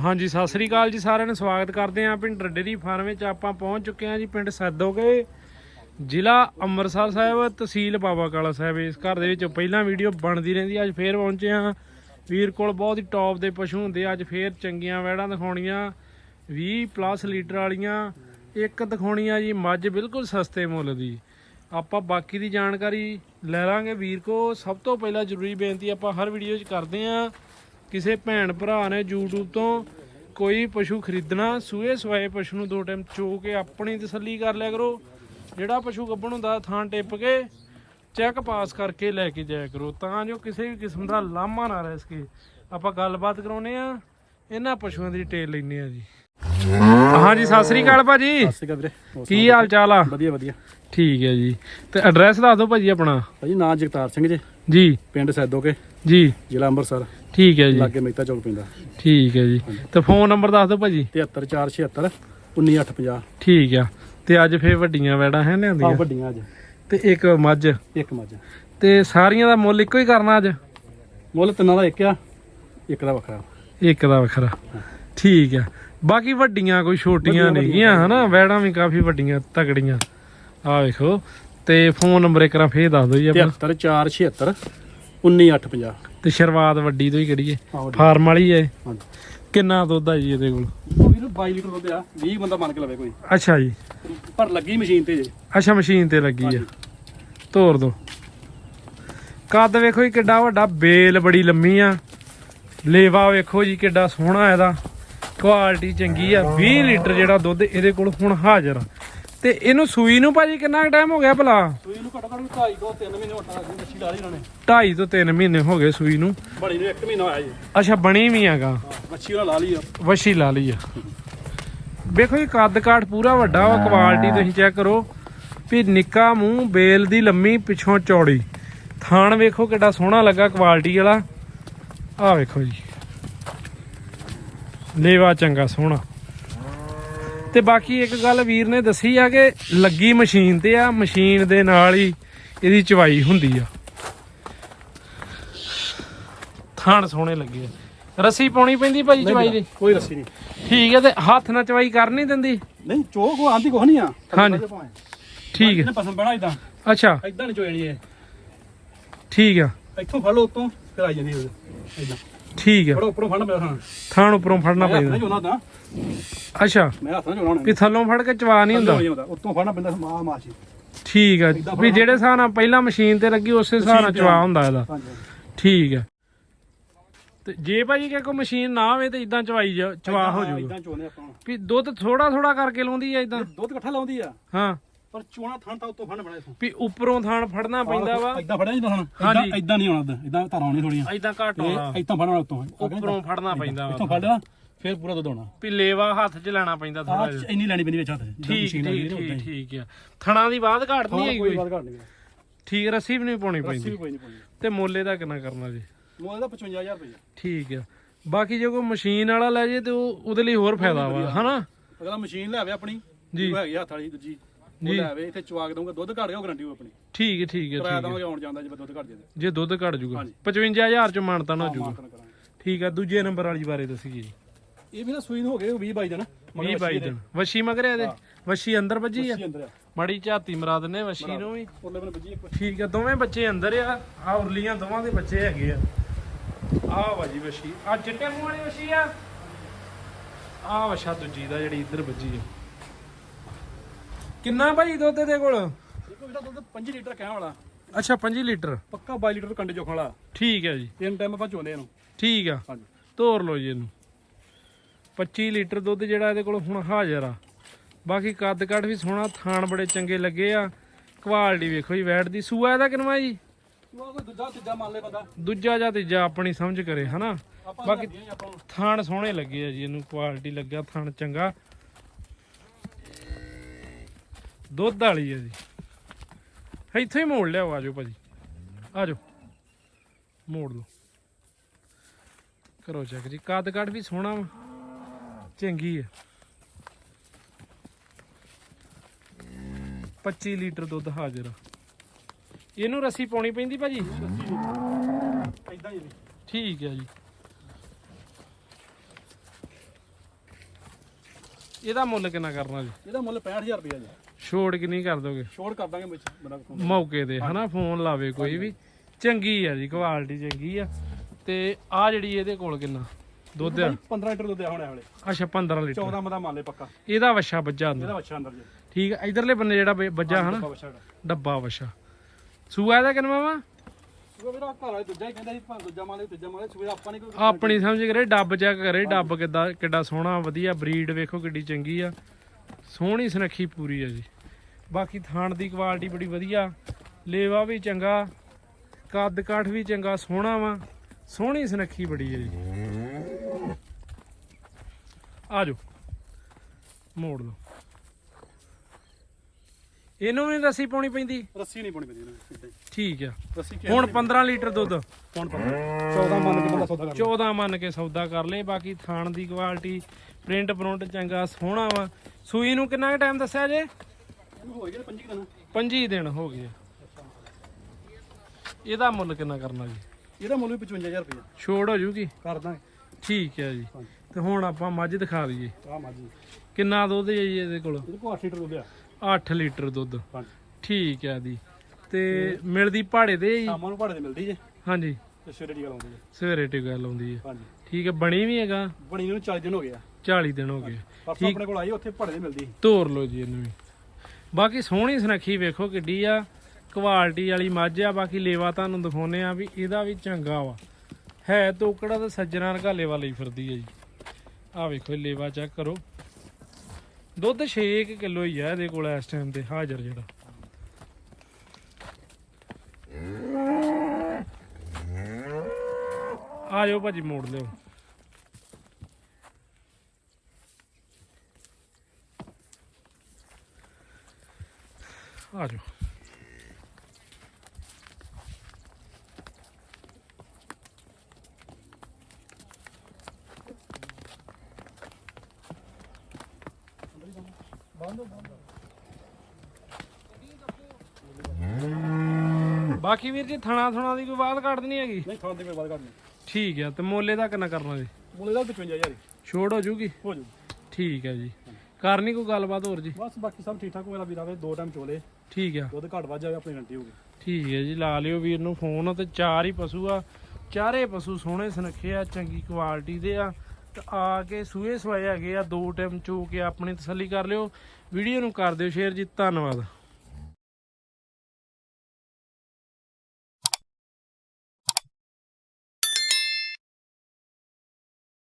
ਹਾਂਜੀ, ਸਤਿ ਸ੍ਰੀ ਅਕਾਲ ਜੀ, ਸਾਰਿਆਂ ਨੂੰ ਸਵਾਗਤ ਕਰਦੇ ਆਂ ਪਿੰਡ ਡੇਰੀ ਫਾਰਮ ਵਿੱਚ। ਆਪਾਂ ਪਹੁੰਚ ਚੁੱਕੇ ਆਂ ਜੀ ਪਿੰਡ ਸੈਦੋਗੇ ਜ਼ਿਲ੍ਹਾ ਅੰਮ੍ਰਿਤਸਰ ਸਾਹਿਬ, ਤਹਿਸੀਲ ਬਾਬਾ ਕਾਲਾ ਸਾਹਿਬ। ਇਸ ਘਰ ਦੇ ਵਿੱਚ ਪਹਿਲਾਂ ਵੀਡੀਓ ਬਣਦੀ ਰਹਿੰਦੀ ਅੱਜ ਫੇਰ ਪਹੁੰਚੇ ਆਂ ਵੀਰ ਕੋਲ ਬਹੁਤ ਹੀ ਟੌਪ ਦੇ ਪਸ਼ੂ ਹੁੰਦੇ ਅੱਜ ਫੇਰ ਚੰਗੀਆਂ ਵੈੜਾਂ ਦਿਖਾਉਣੀਆਂ 20 ਪਲੱਸ ਲੀਟਰ ਵਾਲੀਆਂ। ਇੱਕ ਦਿਖਾਉਣੀਆਂ ਜੀ ਮੱਝ ਬਿਲਕੁਲ ਸਸਤੇ ਮੁੱਲ ਦੀ। ਆਪਾਂ ਬਾਕੀ ਦੀ ਜਾਣਕਾਰੀ ਲੈ ਲਾਂਗੇ। ਵੀਰ ਕੋ, ਸਭ ਤੋਂ ਪਹਿਲਾਂ ਜ਼ਰੂਰੀ ਬੇਨਤੀ ਆਪਾਂ ਹਰ ਵੀਡੀਓ 'ਚ ਕਰਦੇ ਆਂ ਕਿਸੇ ਭੈਣ ਭਰਾ ਨੇ YouTube ਤੋਂ ਕੋਈ ਪਸ਼ੂ ਖਰੀਦਣਾ ਸੂਏ ਸਵਾਏ ਪਸ਼ੂ ਨੂੰ ਦੋ ਟਾਈਮ ਚੋ ਕੇ ਆਪਣੀ ਤਸੱਲੀ ਕਰ ਲਿਆ ਕਰੋ। ਜਿਹੜਾ ਪਸ਼ੂ ਗੱਭਣ ਹੁੰਦਾ ਥਾਂ ਟਿੱਪ ਕੇ ਚੈੱਕ ਪਾਸ ਕਰਕੇ ਲੈ ਕੇ ਜਾਇਆ ਕਰੋ। ਤਾਂ ਜੋ ਕਿਸੇ ਵੀ ਕਿਸਮ ਦਾ ਲਾਮਾ ਨਾ ਰਹਿ ਸਕੇ। ਆਪਾਂ ਗੱਲਬਾਤ ਕਰਾਉਨੇ ਆ ਇਹਨਾਂ ਪਸ਼ੂਆਂ ਦੀ ਡਿਟੇਲ ਲੈਣੇ ਆ ਜੀ। ਹਾਂਜੀ ਸਤਿ ਸ੍ਰੀ ਅਕਾਲ ਭਾਜੀ। ਸਤਿ ਸ਼੍ਰੀ ਅਕਾਲ ਵੀਰੇ। ਹੋਰ ਕੀ ਹਾਲ ਚਾਲ ਆ? ਵਧੀਆ ਵਧੀਆ। ਠੀਕ ਹੈ ਜੀ। ਤੇ ਐਡਰੈਸ ਦੱਸ ਦਿਓ ਭਾਜੀ ਆਪਣਾ। ਭਾਜੀ ਨਾਂ ਜਗਤਾਰ ਸਿੰਘ ਜੀ। ਜੀ। ਪਿੰਡ ਸੈਦੋਕੇ ਜੀ। ਜ਼ਿਲ੍ਹਾ ਅੰਮ੍ਰਿਤਸਰ। ਠੀਕ ਹੈ ਜੀ। ਲਾਗੇ ਮਹਿਤਾ ਚੌਕ ਪੈਂਦਾ। ਠੀਕ ਹੈ ਜੀ। ਤੇ ਫੋਨ ਨੰਬਰ ਦੱਸ ਦਿਓ ਭਾਜੀ। 73476 19850 ਠੀਕ ਆ। ਤੇ ਅੱਜ ਫੇਰ ਵੱਡੀਆਂ ਵੈੜਾਂ ਹੈ ਆ ਲਿਆਂਦੀਆਂ ਵੱਡੀਆਂ ਅੱਜ। ਤੇ ਇੱਕ ਮੱਝ। ਇੱਕ ਮੱਝ। ਤੇ ਸਾਰੀਆਂ ਦਾ ਮੁੱਲ ਇੱਕੋ ਹੀ ਕਰਨਾ ਅੱਜ? ਮੁੱਲ ਤਿੰਨਾਂ ਦਾ ਇੱਕ ਆ ਇੱਕ ਦਾ ਵੱਖਰਾ। ਇੱਕ ਦਾ ਵੱਖਰਾ। ਠੀਕ ਆ। ਬਾਕੀ ਵੱਡੀਆਂ ਕੋਈ ਛੋਟੀਆਂ ਨੇਗੀਆਂ ਹਨਾ? ਵੈੜਾਂ ਵੀ ਕਾਫੀ ਵੱਡੀਆਂ ਤਗੜੀਆਂ ਆ ਵੇਖੋ। ਤੇ ਫੋਨ ਨੰਬਰ ਇੱਕ ਵਾਰ ਫੇਰ ਦੱਸ ਦਿਓ ਜੀ ਆਪਣਾ। 73476 19850 ਤੇ ਸ਼ੁਰੂਆਤ ਵੱਡੀ ਤੋਂ ਹੀ ਕਰੀਏ ਆ ਵੱਡੀ ਫਾਰਮ ਵਾਲੀ ਹੈ ਹਾਂਜੀ। ਕਿੰਨਾ ਦੁੱਧ ਆ ਜੀ ਇਹਦੇ ਕੋਲ? ਉਹ ਵੀਰ 22 ਲੀਟਰ ਦੁੱਧ ਆ 20 ਬੰਦਾ ਮੰਨ ਕੇ ਲਵੇ ਕੋਈ। ਅੱਛਾ ਜੀ। ਪਰ ਲੱਗੀ ਮਸ਼ੀਨ ਤੇ ਜੇ। ਅੱਛਾ ਮਸ਼ੀਨ ਤੇ ਲੱਗੀ ਆ। ਤੋਰ ਦੋ। ਕੱਦ ਵੇਖੋ ਜੀ ਕਿੱਡਾ ਵੱਡਾ ਬੇਲ ਬੜੀ ਲੰਮੀ ਆ। ਲੇਵਾ ਵੇਖੋ ਜੀ ਕਿੱਡਾ ਸੋਹਣਾ ਇਹਦਾ। ਕੁਆਲਿਟੀ ਚੰਗੀ ਆ। 20 ਲੀਟਰ ਜਿਹੜਾ ਦੁੱਧ ਇਹਦੇ ਕੋਲ ਹੁਣ ਹਾਜ਼ਰ ਆ। ਤੇ ਇਹਨੂੰ ਸੂਈ ਨੂੰ ਭਾਜੀ ਕਿੰਨਾ ਟਾਈਮ ਹੋ ਗਿਆ ਭਲਾ? ਸੂਈ ਨੂੰ ਘੱਟੋ ਘੱਟ 2.5 ਤੋਂ 3 ਮਹੀਨੇ ਹੋਟਾ ਲੱਗੀ ਮੱਛੀ ਲਾ ਲਈ ਇਹਨਾਂ ਨੇ। 2.5 ਤੋਂ 3 ਮਹੀਨੇ ਹੋ ਗਏ ਸੂਈ ਨੂੰ। ਬੜੀ ਨੂੰ 1 ਮਹੀਨਾ ਹੋਇਆ ਜੀ। ਅੱਛਾ ਬਣੀ ਵੀ ਆਗਾ ਮੱਛੀ ਉਹਨਾਂ ਲਾ ਲਈ ਆ। ਵਸ਼ੀ ਲਾ ਲਈ ਆ। ਵੇਖੋ ਇਹ ਕੱਦ ਕਾਠ ਪੂਰਾ ਵੱਡਾ ਵਾ ਕੁਆਲਿਟੀ ਤੁਸੀਂ ਚੈੱਕ ਕਰੋ। ਵੀ ਨਿੱਕਾ ਮੂੰਹ ਬੇਲ ਦੀ ਲੰਮੀ ਪਿੱਛੋਂ ਚੌੜੀ। ਥਾਣ ਵੇਖੋ ਕਿੱਡਾ ਸੋਹਣਾ ਲੱਗਾ ਕੁਆਲਿਟੀ ਵਾਲਾ। ਆਹ ਵੇਖੋ ਜੀ। ਲੇਵਾ ਚੰਗਾ ਸੋਹਣਾ। ਤੇ ਬਾਕੀ ਇੱਕ ਗੱਲ ਵੀਰ ਨੇ ਦੱਸੀ ਆ ਕਿ ਲੱਗੀ ਮਸ਼ੀਨ ਤੇ ਆ ਮਸ਼ੀਨ ਦੇ ਨਾਲ ਹੀ ਇਹਦੀ ਚਵਾਈ ਹੁੰਦੀ ਆ। ਥਾਣ ਸੋਹਣੇ ਲੱਗੇ ਰੱਸੀ ਪਾਉਣੀ ਪੈਂਦੀ ਭਾਜੀ ਚਵਾਈ ਦੀ? ਕੋਈ ਰੱਸੀ ਨਹੀਂ। ਠੀਕ ਹੈ ਤੇ ਹੱਥ ਨਾਲ ਚਵਾਈ ਕਰ ਨਹੀਂ ਦਿੰਦੀ? ਨਹੀਂ ਚੋਕ ਉਹ ਆਂਦੀ ਕੁਛ ਨਹੀਂ ਆ। ਹਾਂਜੀ। ਠੀਕ ਹੈ ਇਹਨੇ ਪਸੰਦ ਬਣਾ ਇਦਾਂ ਅੱਛਾ। ਇਦਾਂ ਨਹੀਂ ਚੋਣੀ ਇਹ। ਠੀਕ ਆ। ਇੱਥੋਂ ਫੜ ਲਓ ਉਤੋਂ ਫਿਰ ਆ ਜਾਂਦੀ ਇਦਾਂ ਠੀਕ ਆ ਫੜੋ ਉੱਪਰੋਂ ਫੜਨਾ ਹਾਂ ਥਾਣ ਉੱਪਰੋਂ ਫੜਨਾ ਪੈਂਦਾ ਨਾਲ ਚੋਣਾ ਤਾਂ। ਅੱਛਾ। ਮੈਂ ਹੱਥ ਚੋਣਾ ਵੀ ਥੱਲੋਂ ਫੜ ਕੇ ਚਵਾ ਨਹੀਂ ਹੁੰਦਾ। ਉੱਤੋਂ ਫੜਨਾ ਪੈਂਦਾ ਮਾ ਮਾਛੀ। ਠੀਕ ਆ ਵੀ ਜਿਹੜੇ ਹਿਸਾਬ ਨਾਲ ਪਹਿਲਾਂ ਮਸ਼ੀਨ ਤੇ ਲੱਗੀ ਉਸੇ ਹਿਸਾਬ ਨਾਲ ਚਵਾ ਹੁੰਦਾ ਇਹਦਾ। ਠੀਕ ਆ ਤੇ ਜੇ ਭਾਜੀ ਕਿ ਕੋਈ ਮਸ਼ੀਨ ਨਾ ਹੋਵੇ ਤੇ ਇਦਾਂ ਚਵਾਈ ਜਾ- ਚਵਾ ਹੋ ਜਾਊਗਾ। ਇਦਾਂ ਚੋਨੇ ਆਪਾਂ। ਵੀ ਦੁੱਧ ਥੋੜਾ ਥੋੜਾ ਕਰਕੇ ਲਾਉਂਦੀ ਆ ਇਦਾਂ ਦੁੱਧ ਇਕੱਠਾ ਲਾਉਂਦੀ ਆ। ਹਾਂ। ਪਰ ਚੋਣਾ ਥਣ ਤਾਂ ਉੱਤੋਂ ਫੜਨਾ ਪੈਣਾ ਇਥੋਂ ਵੀ ਉੱਪਰੋਂ ਥਾਣ ਫੜਨਾ ਪੈਂਦਾ ਵਾ। ਇਦਾਂ ਫੜਿਆ ਜਿੱਦਾਂ ਹੁਣ ਹਾਂਜੀ। ਇਦਾਂ ਇਦਾਂ ਨਹੀਂ ਆਉਣਾ ਇਦਾਂ ਧਾਰਾਂ ਆਉਣੀ ਥੋੜੀਆਂ। ਇਦਾਂ ਘੱਟ ਆਉਣਾ ਇਦਾਂ ਫੜਨਾ ਉੱਤੋਂ। ਉੱਪਰੋਂ ਫੜਨਾ ਪੈਂਦਾ ਇੱਥੋਂ ਵਾ ਫੜ ਲਿਆ ਫਿਰ ਪੂਰਾ ਦੁੱਧ ਆਉਣਾ ਵੀ ਲੇਵਾ ਹੱਥ 'ਚ ਲੈਣਾ ਪੈਂਦਾ ਥੋੜਾ ਜਿਹਾ। ਇੰਨੀ ਲੈਣੀ ਪੈਂਦੀ ਵਿੱਚ ਹੱਥ ਠੀਕ ਠੀਕ ਠੀਕ। ਠੀਕ ਆ। ਥਣਾ ਦੀ ਬਾਤ ਘਾਟ ਨਹੀਂ ਹੈਗੀ ਕੋਈ ਕੋਈ? ਬਾਤ ਘੱਟ ਨਹੀਂ ਠੀਕ ਰੱਸੀ ਵੀ ਨਹੀਂ ਪਾਉਣੀ ਰੱਸੀ ਪੈਂਦੀ। ਵੀ ਕੋਈ ਨਹੀਂ ਪਾਉਣੀ। ਤੇ ਮੋਲੇ ਦਾ ਕਿੰਨਾ ਕਰਨਾ ਜੀ? ਮੋਲ ਦਾ 55000 ਰੁਪਏ। ਠੀਕ ਆ। ਬਾਕੀ ਜੇ ਕੋਈ ਮਸ਼ੀਨ ਵਾਲਾ ਲੈ ਜੇ ਤੇ ਉਹ ਉਹਦੇ ਲਈ ਹੋਰ ਫਾਇਦਾ ਵਾ ਹਨਾ? ਅਗਲਾ ਮਸ਼ੀਨ ਲਿਆਵੇ ਆਪਣੀ ਜੀ। ਹੈਗੀ ਹੱਥ ਵਾਲੀ ਦੂਜੀ। ਉਹ ਜੀ। ਲਿਆਵੇ ਇੱਥੇ ਚਵਾਕ ਦਊਗਾ ਦੁੱਧ ਘਟ ਗਿਆ ਗਰੰਟੀ ਉਹ ਆਪਣੀ। ਠੀਕ ਹੈ ਠੀਕ ਹੈ ਕਿਰਾਇਆ ਠੀਕ ਹੈ। ਦਵਾਂਗੇ ਆਉਣ ਜਾਂਦਾ ਜੇ ਦੁੱਧ ਘਟ ਜਾਵੇ। ਜੇ ਦੁੱਧ ਘਟ ਜੂਗਾ ਹਾਂਜੀ। 55000 ਚ ਮਾਨਤਾ ਨਾ ਹੋ ਜੂਗਾ ਮਾਫ ਕਰਾਂਗੇ। ਠੀਕ ਆ ਦੂਜੇ ਨੰਬਰ ਵਾਲੀ ਬਾਰੇ ਦੱਸੀਏ ਜੀ। ਇਹ ਵੀ ਨਾ ਸੂਈ ਨੂੰ ਹੋ ਗਏ 20 22 ਦਿਨ। 20 22 ਦਿਨ। ਵਸ਼ੀ ਮਗਰੇ ਇਹਦੇ? ਵਸ਼ੀ ਅੰਦਰ ਵੱਜੀ ਆ ਅੰਦਰ ਆ। ਮੜੀ ਝਾਤੀ ਮਰਾ ਦਿੰਨੇ ਵਸ਼ੀ ਨੂੰ ਵੀ। ਉਹਲੇ ਬਨ ਬੱਜੀ ਇੱਕ ਠੀਕ ਆ ਦੋਵੇਂ ਬੱਚੇ ਅੰਦਰ ਆ। ਆ ਉਰਲੀਆਂ ਦੋਵਾਂ ਦੇ ਬੱਚੇ ਹੈਗੇ ਆ। ਆ ਵਾਜੀ ਵਸ਼ੀ ਆ ਚਿੱਟੇ ਮੂੰਹ ਵਾਲੀ ਵਸ਼ੀ ਆ। ਆ ਵਸ਼ਾ ਦੂਜੀ ਦਾ ਜਿਹੜੀ ਇੱਧਰ ਵੱਜੀ ਆ। ਕਿੰਨਾ ਭਾਈ ਦੁੱਧ ਇਹਦੇ ਕੋਲ? ਦੇਖੋ ਜਿਹੜਾ ਦੁੱਧ 5 ਲੀਟਰ ਕਹਿਣ ਵਾਲਾ। ਅੱਛਾ 5 ਲੀਟਰ। ਪੱਕਾ 22 ਲੀਟਰ ਕੰਡੇ ਚੋਖਣ ਵਾਲਾ। ਠੀਕ ਹੈ ਜੀ। ਤਿੰਨ ਟਾਈਮ ਆਪਾਂ ਚੋਂਦੇ ਇਹਨੂੰ। ਠੀਕ ਆ। ਹਾਂਜੀ। ਤੋਰ ਲਓ ਜੀ ਇਹਨੂੰ। 25 ਲੀਟਰ ਦੁੱਧ ਜਿਹੜਾ ਇਹਦੇ ਕੋਲ ਹੁਣ ਹਾਜ਼ਰ ਆ। ਬਾਕੀ ਕੱਦ ਕੱਟ ਵੀ ਸੋਹਣਾ ਥਾਣ ਬੜੇ ਚੰਗੇ ਲੱਗੇ ਆ। ਕੁਆਲਿਟੀ ਵੇਖੋ ਜੀ ਵੈਟ ਦੀ। ਸੂਆ ਇਹਦਾ ਕਿਨਵਾ ਜੀ? ਦੂਜਾ ਤੀਜਾ ਮੰਨ ਲੈ ਬੰਦਾ। ਦੂਜਾ ਜਾਂ ਤੀਜਾ ਆਪਣੀ ਸਮਝ ਕਰੇ ਹਨਾ? ਬਾਕੀ- ਥਾਣ ਸੋਹਣੇ ਲੱਗੇ ਆ ਜੀ ਇਹਨੂੰ ਕੁਆਲਿਟੀ ਲੱਗਿਆ ਥਾਣ ਚੰਗਾ। ਦੁੱਧ ਵਾਲੀ ਹੈ ਜੀ। ਇੱਥੇ ਹੀ ਮੋੜ ਲਿਆਓ ਆਜੋ ਭਾਜੀ। ਆਜੋ ਮੋੜ ਲਓ। ਕਰੋ ਚੈੱਕ ਜੀ। ਕੱਦ ਕੱਟ ਵੀ ਸੋਹਣਾ ਚੰਗੀ ਆ 25 ਲੀਟਰ ਦੁੱਧ ਹਾਜ਼ਰ ਆ। ਇਹਨੂੰ ਰੱਸੀ ਪਾਉਣੀ ਪੈਂਦੀ ਭਾਜੀ? ਇਦਾਂ ਹੀ ਠੀਕ ਹੈ ਜੀ। ਇਹਦਾ ਮੁੱਲ ਕਿੰਨਾ ਕਰਨਾ ਜੀ? ਇਹਦਾ ਮੁੱਲ 65000 ਰੁਪਏ ਜੀ। ਛੋੜ ਕਿੰਨੀ ਕਰ ਦੋਗੇ? ਛੋੜ ਕਰ ਦਾਂਗੇ ਬਣਾ ਕੇ ਮੌਕੇ ਤੇ ਹਨਾ ਫੋਨ ਲਾਵੇ ਕੋਈ ਵੀ। ਚੰਗੀ ਆ ਜੀ ਕੁਆਲਿਟੀ ਚੰਗੀ ਆ। ਤੇ ਆ ਜਿਹੜੀ ਇਹਦੇ ਕੋਲ ਕਿੰਨਾ? ਦੁੱਧ ਆ? 15 ਲੀਟਰ ਦੁੱਧ ਆ ਹੁਣ ਇਹ ਵਾਲੇ। ਅੱਛਾ 15 ਲੀਟਰ। 14 ਮਦਾ ਮੰਨ ਲੈ ਪੱਕਾ। ਇਹਦਾ ਵਛਾ ਬੱਜਾ ਅੰਦਰ। ਇਹਦਾ ਬੱਚਾ ਅੰਦਰ ਜੀ। ਠੀਕ ਆ ਇਧਰਲੇ ਬੰਨੇ ਜਿਹੜਾ ਬੱਜਾ ਹਨਾ? ਡੱਬਾ ਵਛਾ ਸੂਆ ਇਹਦਾ ਕਿੰਨਾ ਵਾ? ਨਹੀਂ ਆਪਣੀ ਸਮਝ ਕਰੇ ਡੱਬ ਚੈੱਕ ਕਰੇ ਡੱਬ ਕਿੱਦਾਂ ਕਿੱਡਾ ਸੋਹਣਾ ਵਧੀਆ ਬਰੀਡ ਵੇਖੋ ਕਿੱਡੀ ਚੰਗੀ ਆ। ਸੋਹਣੀ ਸੁਨੱਖੀ ਪੂਰੀ ਆ ਜੀ। ਬਾਕੀ ਥਾਣ ਦੀ ਕੁਆਲਿਟੀ ਬੜੀ ਵਧੀਆ। ਲੇਵਾ ਵੀ ਚੰਗਾ ਕੱਦ ਕਾਠ ਵੀ ਚੰਗਾ ਸੋਹਣਾ ਵਾ। ਸੋਹਣੀ ਸੁਨੱਖੀ ਬੜੀ ਆ ਜੀ। ਆ ਜਾਓ। ਮੋੜ ਲਓ। ਇਹਨੂੰ ਵੀ ਰੱਸੀ ਪਾਉਣੀ ਪੈਂਦੀ? ਰੱਸੀ ਨਹੀਂ ਪਾਉਣੀ ਪੈਂਦੀ ਹੀ। ਠੀਕ ਆ। ਹੁਣ 15 ਲੀਟਰ ਦੁੱਧ। ਪਤਾ 14 ਮੰਨ ਕੇ ਬੰਦਾ ਸੌਦਾ ਕਰ 14 ਮੰਨ ਕੇ ਸੌਦਾ ਕਰ ਲਏ ਬਾਕੀ ਥਾਣ ਦੀ ਕੁਆਲਿਟੀ ਪ੍ਰਿੰਟ ਪ੍ਰਿੰਟ ਚੰਗਾ ਸੋਹਣਾ ਵਾ। ਸੂਈ ਨੂੰ ਕਿੰਨਾ ਟਾਈਮ ਦੱਸਿਆ ਜੇ? ਹੋ ਗਿਆ 25 ਦਿਨ 25 ਦਿਨ ਹੋ ਗਏ। ਇਹਦਾ ਮੁੱਲ ਕਿੰਨਾ ਕਰਨਾ ਜੀ? ਇਹਦਾ ਮੁੱਲ ਵੀ 55000 ਰੁਪਏ ਛੋੜ ਹੋ ਜੂਗੀ? ਕਰ ਦਾਂਗੇ। ਠੀਕ ਹੈ ਜੀ। ਤੇ ਹੁਣ ਆਪਾਂ ਮੱਝ ਦਿਖਾ ਦਈਏ। ਆ ਮਾਜੀ ਕਿੰਨਾ ਦੁੱਧ ਹੈ ਜੀ ਇਹਦੇ ਕੋਲ? ਇਹਦੇ ਕੋਲ 8 ਲੀਟਰ ਦੁੱਧ ਆ। 8 ਲੀਟਰ ਦੁੱਧ। ਹਾਂਜੀ। ਠੀਕ ਹੈ ਜੀ। ਤੇ ਮਿਲਦੀ ਪਹਾੜੇ ਦੇ ਜੀ? ਸ਼ਾਮਾਂ ਨੂੰ ਭਾੜੇ ਤੇ ਮਿਲਦੀ ਜੇ। ਹਾਂਜੀ। ਤੇ ਸਵੇਰੇ ਦੀ ਗੱਲ ਆਉਂਦੀ ਜੇ। ਸਵੇਰੇ ਟਿਕਾ ਲਾਉਂਦੀ ਹੈ। ਹਾਂਜੀ। ਠੀਕ ਹੈ ਬਣੀ ਵੀ ਹੈਗਾ? ਬਣੀ ਨੂੰ 40 ਦਿਨ ਹੋ ਗਏ ਆ। 40 ਦਿਨ ਹੋ ਗਏ। ਪਰਸੋਂ ਆਪਣੇ ਕੋਲ ਆਈ ਉੱਥੇ ਭਾੜੇ ਤੇ ਮਿਲਦੀ ਸੀ। ਤੋਰ ਲਓ ਜੀ ਇਹਨੂੰ ਵੀ। ਬਾਕੀ ਸੋਹਣੀ ਸੁਨੱਖੀ ਵੇਖੋ ਕਿੱਡੀ ਆ ਕੁਆਲਿਟੀ ਵਾਲੀ ਮੱਝ ਆ, ਬਾਕੀ ਲੇਵਾ ਤੁਹਾਨੂੰ ਦਿਖਾਉਨੇ ਆ ਵੀ ਇਹਦਾ ਵੀ ਚੰਗਾ ਵਾ। ਹੈ ਤੋਕੜਾ ਤੇ ਸੱਜਣਾ ਰਗਾਲੇ ਵਾਲੀ ਫਿਰਦੀ ਹੈ ਜੀ। ਆ ਵੇਖੋ, ਇਹ ਲੇਵਾ ਚੈੱਕ ਕਰੋ। ਦੁੱਧ 6 ਕਿਲੋ ਹੀ ਆ ਇਹਦੇ ਕੋਲ ਇਸ ਟਾਈਮ ਤੇ, ਹਾਜ਼ਰ ਜਿਹੜਾ। ਆ ਜਾਓ ਭਾਜੀ, ਮੋੜ ਲਿਓ। ਆ ਜਾਓ ਬਾਕੀ ਵੀਰ ਜੀ ਥਣਾ ਥਣਾ ਦੀ ਕੋਈ ਬਾਤ ਕੱਢ ਨਹੀਂ ਹੈਗੀ? ਨਹੀਂ ਖਾਣ ਦੇ ਕੋਈ ਬਾਤ ਨਹੀਂ। ਠੀਕ ਹੈ ਤੇ ਮੋਲੇ ਦਾ ਕਿੰਨਾ ਕਰਨਾ ਜੀ। ਮੁੱਲ ਇਹਦਾ 55000 ਛੋੜ ਹੋ ਜੂਗੀ? ਹੋ ਜੂ। ਠੀਕ ਹੈ ਜੀ। ਕਰਨੀ ਕੋਈ ਗੱਲਬਾਤ ਹੋਰ ਜੀ? ਬਸ ਬਾਕੀ ਸਭ ਠੀਕ ਠਾਕ ਹੋਇਆ ਵੀਰਾ ਵੇ ਦੋ ਟਾਈਮ ਚੋਲੇ। ਠੀਕ ਆ। ਦੁੱਧ ਘੱਟ ਵੱਧ ਜਾਵੇ ਆਪਣੀ ਗਰੰਟੀ ਹੋਊਗੀ। ਠੀਕ ਹੈ ਜੀ ਲਾ ਲਿਓ ਵੀਰ ਨੂੰ ਫੋਨ ਤੇ ਚਾਰ ਹੀ ਪਸ਼ੂ ਆ। ਚਾਰੇ ਪਸ਼ੂ ਸੋਹਣੇ ਸੁਨੱਖੇ ਆ ਚੰਗੀ ਕੁਆਲਿਟੀ ਦੇ ਆ। ਤੇ ਆ ਕੇ ਸੂਏ ਸਵਾਏ ਹੈਗੇ ਆ ਦੋ ਟਾਈਮ ਚੋ ਕੇ ਆਪਣੀ ਤਸੱਲੀ ਕਰ ਲਿਓ। ਵੀਡੀਓ ਨੂੰ ਕਰ ਦਿਓ ਸ਼ੇਅਰ ਜੀ ਧੰਨਵਾਦ।